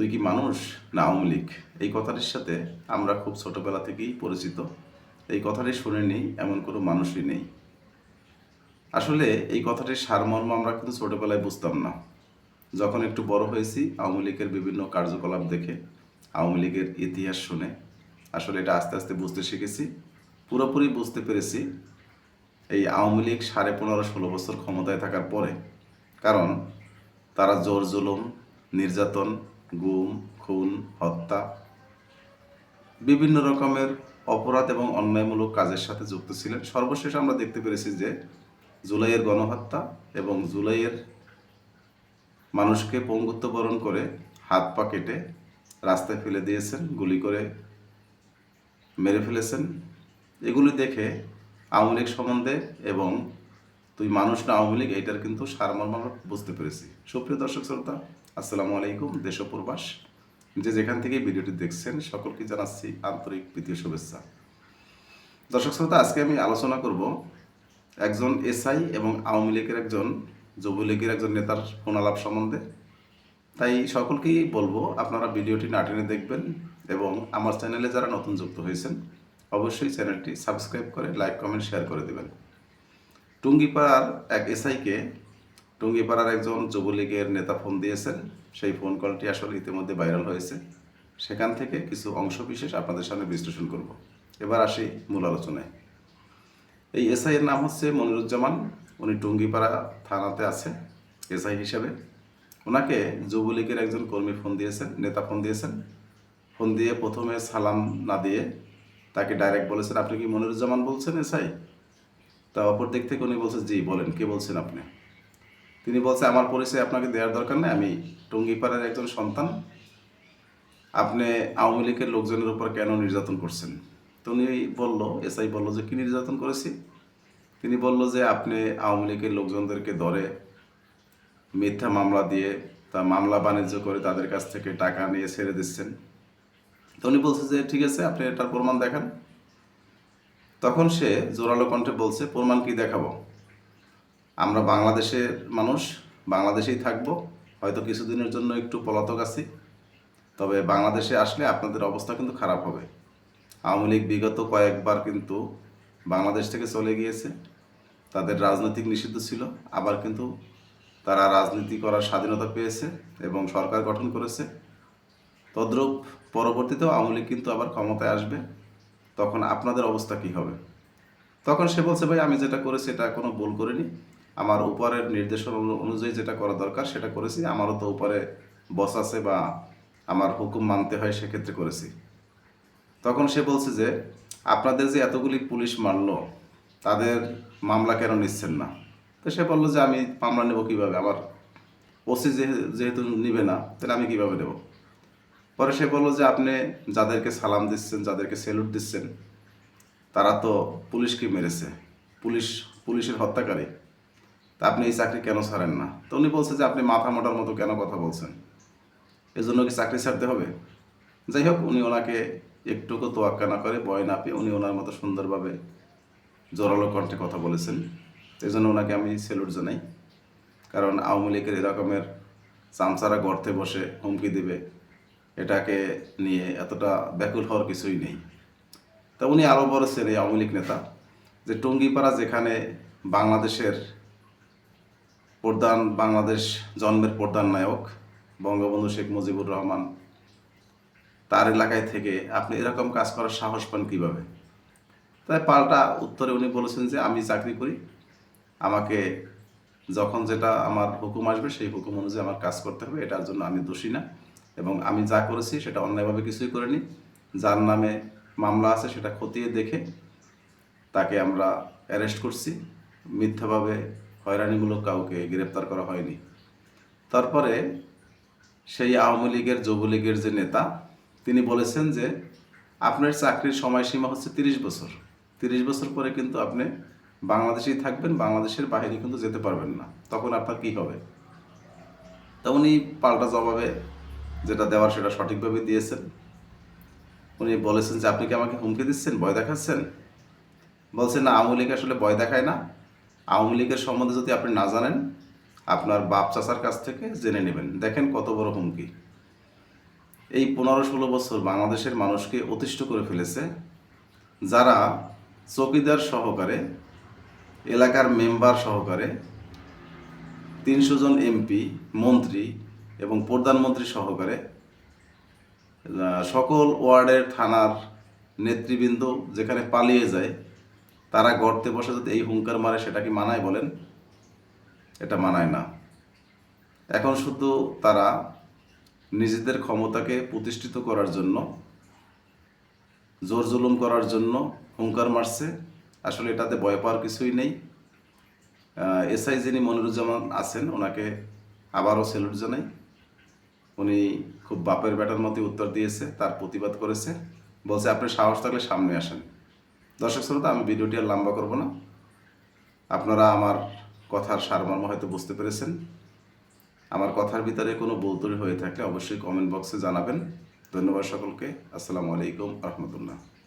তুই কি মানুষ? না, আওয়ামী লীগ। এই কথাটির সাথে আমরা খুব ছোটবেলা থেকেই পরিচিত। এই কথাটি শুনে নেই, এমন কোনো মানুষই নেই। আসলে এই কথাটির সারমর্ম আমরা কিন্তু ছোটবেলায় বুঝতাম না। যখন একটু বড় হয়েছি, আওয়ামী লীগের বিভিন্ন কার্যকলাপ দেখে, আওয়ামী লীগের ইতিহাস শুনে, আসলে এটা আস্তে আস্তে বুঝতে শিখেছি, পুরোপুরি বুঝতে পেরেছি এই আওয়ামী লীগ সাড়ে পনেরো ষোলো বছর ক্ষমতায় থাকার পরে। কারণ তারা জোর জুলুম, নির্যাতন গুম, খুন, হত্যা, বিভিন্ন রকমের অপরাধ এবং অন্যায়মূলক কাজের সাথে যুক্ত ছিলেন। সর্বশেষ আমরা দেখতে পেরেছি যে জুলাইয়ের গণহত্যা এবং জুলাইয়ের মানুষকে পঙ্গুত্ব বরণ করে হাত পা কেটে রাস্তায় ফেলে দিয়েছেন, গুলি করে মেরে ফেলেছেন। এগুলি দেখে আওয়ামী লীগ সম্বন্ধে এবং তুই মানুষ না, আওয়ামী লীগ, এইটার কিন্তু সারমর্ম বুঝতে পেরেছি। সুপ্রিয় দর্শক শ্রোতা, আসসালামু আলাইকুম দেশ প্রবাস যে যেখান থেকে ভিডিওটি দেখছেন, সকলকে জানাচ্ছি আন্তরিক প্রীতীয় শুভেচ্ছা। দর্শক শ্রোতা, আজকে আমি আলোচনা করব একজন এসআই এবং আওয়ামী লীগের একজন, যুবলীগের একজন নেতার ফোনালাপ সম্বন্ধে। তাই সকলকেই বলব, আপনারা ভিডিওটি না টেনে দেখবেন এবং আমার চ্যানেলে যারা নতুন যুক্ত হয়েছেন, অবশ্যই চ্যানেলটি সাবস্ক্রাইব করে, লাইক, কমেন্ট, শেয়ার করে দেবেন। টুঙ্গিপাড়ার এক এসআইকে টুঙ্গিপাড়ার একজন যুবলীগের নেতা ফোন দিয়েছেন। সেই ফোন কলটি আসলে ইতিমধ্যে ভাইরাল হয়েছে। সেখান থেকে কিছু অংশ বিশেষ আপনাদের সামনে বিশ্লেষণ করব। এবার আসি মূল আলোচনায়। এই এসআই এর নাম হচ্ছে মনিরুজ্জামান। উনি টুঙ্গিপাড়া থানাতে আছে এসআই হিসেবে। ওনাকে যুবলীগের একজন কর্মী ফোন দিয়েছেন, নেতা ফোন দিয়েছেন। ফোন দিয়ে প্রথমে সালাম না দিয়ে তাকে ডাইরেক্ট বলেছেন, আপনি কি মনিরুজ্জামান বলছেন এসআই? তা অপর দিক থেকে উনি বলছেন জি, বলেন, কে বলছেন আপনি? তিনি বলছে, আমার পরিচয় আপনাকে দেওয়ার দরকার নেই, আমি টুঙ্গিপাড়ার একজন সন্তান। আপনি আওয়ামী লীগের লোকজনের উপর কেন নির্যাতন করছেন? তো উনি বলল, এসআই বলল যে, কি নির্যাতন করেছি? তিনি বলল যে, আপনি আওয়ামী লীগের লোকজনদেরকে ধরে মিথ্যা মামলা দিয়ে তা মামলা বাণিজ্য করে তাদের কাছ থেকে টাকা নিয়ে ছেড়ে দিচ্ছেন। তো উনি বলছে যে, ঠিক আছে, আপনি এটার প্রমাণ দেখান। তখন সে জোরালো কণ্ঠে বলছে, প্রমাণ কি দেখাবো? আমরা বাংলাদেশের মানুষ, বাংলাদেশেই থাকব। হয়তো কিছুদিনের জন্য একটু পলাতক আছি। তবে বাংলাদেশে আসলে আপনাদের অবস্থা কিন্তু খারাপ হবে। আওয়ামী লীগ বিগত কয়েকবার কিন্তু বাংলাদেশ থেকে চলে গিয়েছে। তাদের রাজনৈতিক নিষিদ্ধ ছিল। আবার কিন্তু তারা রাজনীতি করার স্বাধীনতা পেয়েছে এবং সরকার গঠন করেছে। তদ্রূপ পরবর্তীতেও আওয়ামী লীগ কিন্তু আবার ক্ষমতায় আসবে। তখন আপনাদের অবস্থা কি হবে? তখন সে বলছে, ভাই, আমি যেটা করেছি এটা কোনো ভুল করিনি। আমার উপরের নির্দেশনা অনুযায়ী যেটা করা দরকার, সেটা করেছি। আমারও তো উপরে বস আছে বা আমার হুকুম মানতে হয়, সেক্ষেত্রে করেছি। তখন সে বলছে যে, আপনাদের যে এতগুলি পুলিশ মারলো, তাদের মামলা কেন নিচ্ছেন না? তো সে বলল যে, আমি মামলা নেব কীভাবে? আমার ওসি যেহেতু নিবে না, তাহলে আমি কীভাবে নেব? পরে সে বলল যে, আপনি যাদেরকে সালাম দিচ্ছেন, যাদেরকে সেলুট দিচ্ছেন, তারা তো পুলিশকে মেরেছে। পুলিশ, পুলিশের হত্যাকারী। তা আপনি এই চাকরি কেন ছাড়েন না? তো উনি বলছে যে, আপনি মাথা মোটার মতো কেন কথা বলছেন? এজন্য কি চাকরি ছাড়তে হবে? যাই হোক, উনি ওনাকে একটুকু তোয়াক্কা না করে বয় না পেয়ে উনি ওনার মতো সুন্দরভাবে জোরালো কণ্ঠে কথা বলেছেন। এই জন্য ওনাকে আমি সেলুট জানাই। কারণ আওয়ামী লীগের এরকমের চামচারা গর্তে বসে হুমকি দিবে এটাকে নিয়ে এতটা ব্যাকুল হওয়ার কিছুই নেই। তা উনি আরও বলেছেন এই আওয়ামী লীগ নেতা, যে টঙ্গিপাড়া যেখানে বাংলাদেশের প্রধান, বাংলাদেশ জন্মের প্রধান নায়ক বঙ্গবন্ধু শেখ মুজিবুর রহমান, তার এলাকায় থেকে আপনি এরকম কাজ করার সাহস পান কীভাবে? তাই পাল্টা উত্তরে উনি বলেছেন যে, আমি চাকরি করি, আমাকে যখন যেটা আমার হুকুম আসবে, সেই হুকুম অনুযায়ী আমার কাজ করতে হবে, এটার জন্য আমি দোষী না। এবং আমি যা করেছি সেটা অন্যায়ভাবে কিছুই করিনি। যার নামে মামলা আছে সেটা খতিয়ে দেখে তাকে আমরা অ্যারেস্ট করছি। মিথ্যাভাবে হয়রানিমূলক কাউকে গ্রেপ্তার করা হয়নি। তারপরে সেই আওয়ামী লীগের যুবলীগের যে নেতা, তিনি বলেছেন যে আপনার চাকরির সময়সীমা হচ্ছে তিরিশ বছর। তিরিশ বছর পরে কিন্তু আপনি বাংলাদেশেই থাকবেন, বাংলাদেশের বাইরে কিন্তু যেতে পারবেন না। তখন আপনার কি হবে? তা উনি পাল্টা জবাবে যেটা দেওয়ার সেটা সঠিকভাবে দিয়েছেন। উনি বলেছেন যে, আপনি কি আমাকে হুমকি দিচ্ছেন? ভয় দেখাচ্ছেন? বলছেন, না, আওয়ামী লীগ আসলে ভয় দেখায় না। আওয়ামী লীগের সম্বন্ধে যদি আপনি না জানেন, আপনার বাপ চাচার কাছ থেকে জেনে নেবেন। দেখেন কত বড় হুমকি। এই পনেরো ষোলো বছর বাংলাদেশের মানুষকে অতিষ্ঠ করে ফেলেছে। যারা চৌকিদার সহকারে, এলাকার মেম্বার সহকারে, তিনশো জন এমপি, মন্ত্রী এবং প্রধানমন্ত্রী সহকারে সকল ওয়ার্ডের থানার নেতৃবৃন্দ যেখানে পালিয়ে যায়, তারা গর্তে বসে যদি এই হুঙ্কার মারে, সেটা কি মানায় বলেন? এটা মানায় না। এখন শুধু তারা নিজেদের ক্ষমতাকে প্রতিষ্ঠিত করার জন্য, জোর জুলুম করার জন্য হুঙ্কার মারছে। আসলে এটাতে ভয় পাওয়ার কিছুই নেই। এসআই যিনি মনিরুজ্জামান আছেন, ওনাকে আবারও স্যালুট জানাই। উনি খুব বাপের বেটার মতোই উত্তর দিয়েছে, তার প্রতিবাদ করেছে, বলছে, আপনি সাহস থাকলে সামনে আসেন। দর্শক শ্রোতা, আমি ভিডিওটি আর লম্বা করব না। আপনারা আমার কথার সারমর্ম হয়তো বুঝতে পেরেছেন। আমার কথার ভিতরে কোনো বলতরি হয়ে থাকলে অবশ্যই কমেন্ট বক্সে জানাবেন। ধন্যবাদ সকলকে। আসসালামু আলাইকুম রহমতুল্লাহ